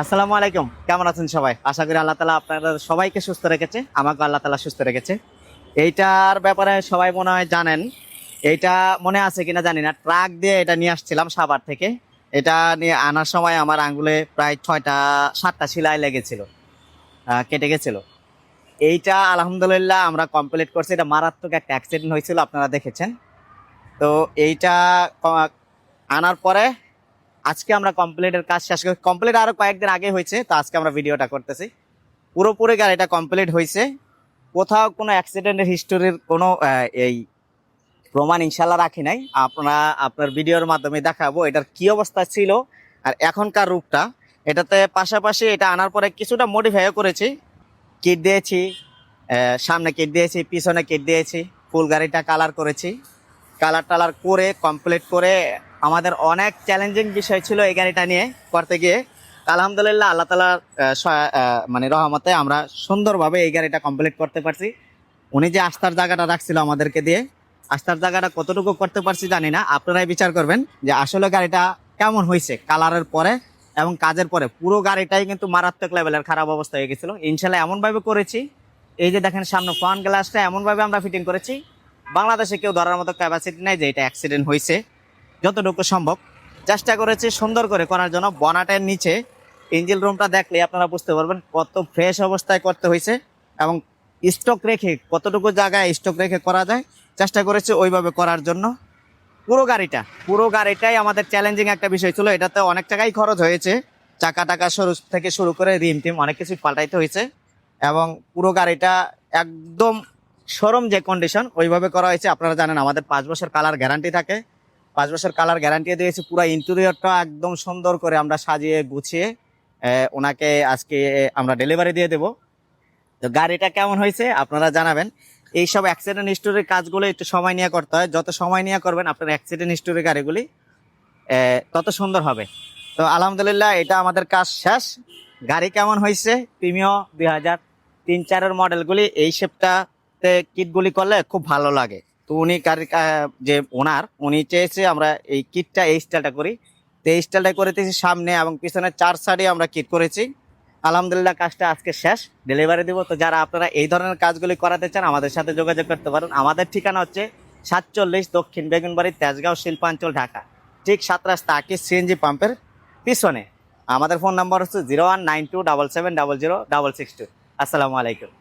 আসসালামু আলাইকুম। কেমন আছেন সবাই? আশা করি আল্লাহ তালা আপনাদের সবাইকে সুস্থ রেখেছে আমাকে আল্লাহ তালা সুস্থ রেখেছে। এইটার ব্যাপারে সবাই মনে হয় জানেন, এইটা মনে আছে কিনা জানি না। ট্রাক দিয়ে এটা নিয়ে আসছিলাম সাভার থেকে। এটা নিয়ে আনার সময় আমার আঙ্গুলে প্রায় ছয়টা, সাতটা সেলাই লেগেছিল কেটে গেছিল। এইটা আলহামদুলিল্লাহ আমরা কমপ্লিট করছি। এটা মারাত্মক একটা অ্যাক্সিডেন্ট হয়েছিল, আপনারা দেখেছেন। তো এইটা আনার পরে আজকে আমরা কমপ্লিটের কাজ শেষ করি। কমপ্লিট আরও কয়েকদিন আগে হয়েছে, তো আজকে আমরা ভিডিওটা করতেছি। পুরোপুরি গাড়িটা কমপ্লিট হয়েছে। কোথাও কোনো অ্যাক্সিডেন্টের হিস্টোরির কোনো এই প্রমাণ ইনশাল্লাহ রাখি নাই। আপনারা, আপনার ভিডিওর মাধ্যমে দেখাবো এটার কি অবস্থা ছিল আর এখনকার রূপটা। এটাতে পাশাপাশি এটা আনার পরে কিছুটা মডিফাইও করেছি। কিট দিয়েছি সামনে কিট দিয়েছি, পিছনে কিট দিয়েছি ফুল গাড়িটা কালার করেছি। কালার টালার করে কমপ্লিট করে আমাদের অনেক চ্যালেঞ্জিং বিষয় ছিল এই গাড়িটা নিয়ে করতে গিয়ে। আলহামদুলিল্লাহ, আল্লাহ তালার মানে রহমতে আমরা সুন্দরভাবে এই গাড়িটা কমপ্লিট করতে পারছি। উনি যে আস্থার জায়গাটা রাখছিল আমাদেরকে দিয়ে, আস্থার জায়গাটা কতটুকু করতে পারছি জানি না, আপনারাই বিচার করবেন যে আসলে গাড়িটা কেমন হয়েছে, কালারের পরে এবং কাজের পরে। পুরো গাড়িটাই কিন্তু মারাত্মক লেভেলের খারাপ অবস্থা হয়ে গেছিল। ইনশাল্লাহ এমনভাবে করেছি, এই যে দেখেন সামনে ফ্রন্ট গ্লাসটা এমনভাবে আমরা ফিটিং করেছি বাংলাদেশে কেউ ধরার মতো ক্যাপাসিটি নাই যে এটা অ্যাক্সিডেন্ট হয়েছে যতটুকু সম্ভব। চেষ্টা করেছি সুন্দর করে করার জন্য, বনাটের নিচে ইঞ্জিন রুমটা দেখলে আপনারা বুঝতে পারবেন কত ফ্রেশ অবস্থায় করতে হয়েছে এবং স্টক রেখে, কতটুকু জায়গায় স্টক রেখে করা যায়, চেষ্টা করেছি ওইভাবে করার জন্য। পুরো গাড়িটা, পুরো গাড়িটাই আমাদের চ্যালেঞ্জিং একটা বিষয় ছিল, এটাতে অনেক টাকাই খরচ হয়েছে। চাকা টাকা শুরু থেকে শুরু করে রিম টিম অনেক কিছু পাল্টাইতে হয়েছে এবং পুরো গাড়িটা একদম শোরুম যে কন্ডিশন ওইভাবে করা হয়েছে। আপনারা জানেন, আমাদের পাঁচ বছর কালার গ্যারান্টি থাকে। পাঁচ বছর কালার গ্যারান্টি দিয়েছি, পুরো ইন্টেরিয়রটা একদম সুন্দর করে আমরা সাজিয়ে গুছিয়ে ওনাকে আজকে আমরা ডেলিভারি দিয়ে দেব। তো গাড়িটা কেমন হয়েছে, আপনারা জানাবেন। এইসব অ্যাক্সিডেন্ট হিস্টোরির কাজগুলো একটু সময় নিয়ে করতে হয়। যত সময় নিয়ে করবেন আপনার অ্যাক্সিডেন্ট হিস্টোরি গাড়িগুলি তত সুন্দর হবে। তো আলহামদুলিল্লাহ, এটা আমাদের কাজ শেষ। গাড়ি কেমন হয়েছে প্রিমিয় দুই হাজার তিন চারের মডেলগুলি এই শেপটাতে কিটগুলি করলে খুব ভালো লাগে। তো উনি আহ, যে ওনার উনি চেয়েছে আমরা এই কিটটা এই স্টাইলটা করি। তো এই স্টাইলটা করে দিয়েছি সামনে এবং পিছনে চার সাইডে আমরা কিট করেছি। আলহামদুলিল্লাহ কাজটা আজকে শেষ ডেলিভারি দিব। তো যারা আপনারা এই ধরনের কাজগুলি করাতে চান আমাদের সাথে যোগাযোগ করতে পারেন। আমাদের ঠিকানা হচ্ছে সাতচল্লিশ দক্ষিণ বেগুনবাড়ি তেজগাঁও শিল্পাঞ্চল ঢাকা। ঠিক সাত রাস্তা আকি সিএনজি পাম্পের পিছনে। আমাদের ফোন নাম্বার হচ্ছে zero one nine two double seven double zero double six two আসসালামু আলাইকুম।